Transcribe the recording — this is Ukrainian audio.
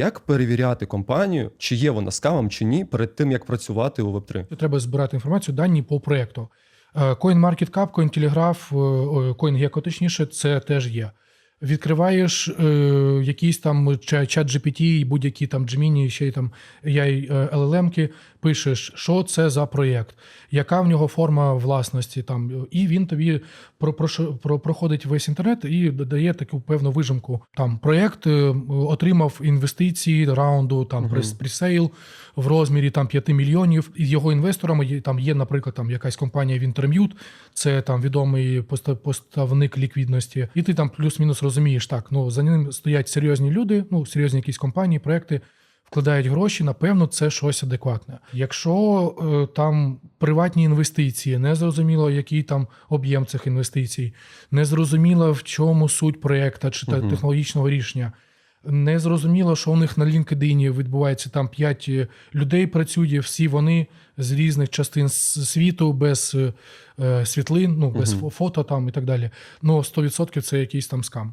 Як перевіряти компанію, чи є вона скамом, чи ні, перед тим як працювати у Web3? Треба збирати інформацію, дані по проекту. Е, CoinMarketCap, CoinTelegraph, е, CoinGecko, точніше, це теж є. Відкриваєш е, якийсь там чат GPT і будь-які там Gemini, ще й там AI е, LLM-ки, пишеш, що це за проєкт, яка в нього форма власності, там, і він тобі про, про, про, проходить весь інтернет і дає таку певну вижимку. Там проєкт е, отримав інвестиції раунду, там прес- пресейл в розмірі там 5 мільйонів. І його інвесторами є там є, наприклад, там якась компанія Wintermute, це там відомий поставник ліквідності, і ти там плюс-мінус розумієш, так ну за ним стоять серйозні люди, ну серйозні якісь компанії, проекти. Вкладають гроші, напевно, це щось адекватне. Якщо е, там приватні інвестиції, не зрозуміло, який там об'єм цих інвестицій, не зрозуміло, в чому суть проєкта чи та технологічного рішення. Не зрозуміло, що у них на LinkedIn відбувається там 5 людей працює, всі вони з різних частин світу, без е, світлин, ну без Мгм. фо- фото там і так далі. Ну 100% це якийсь там скам.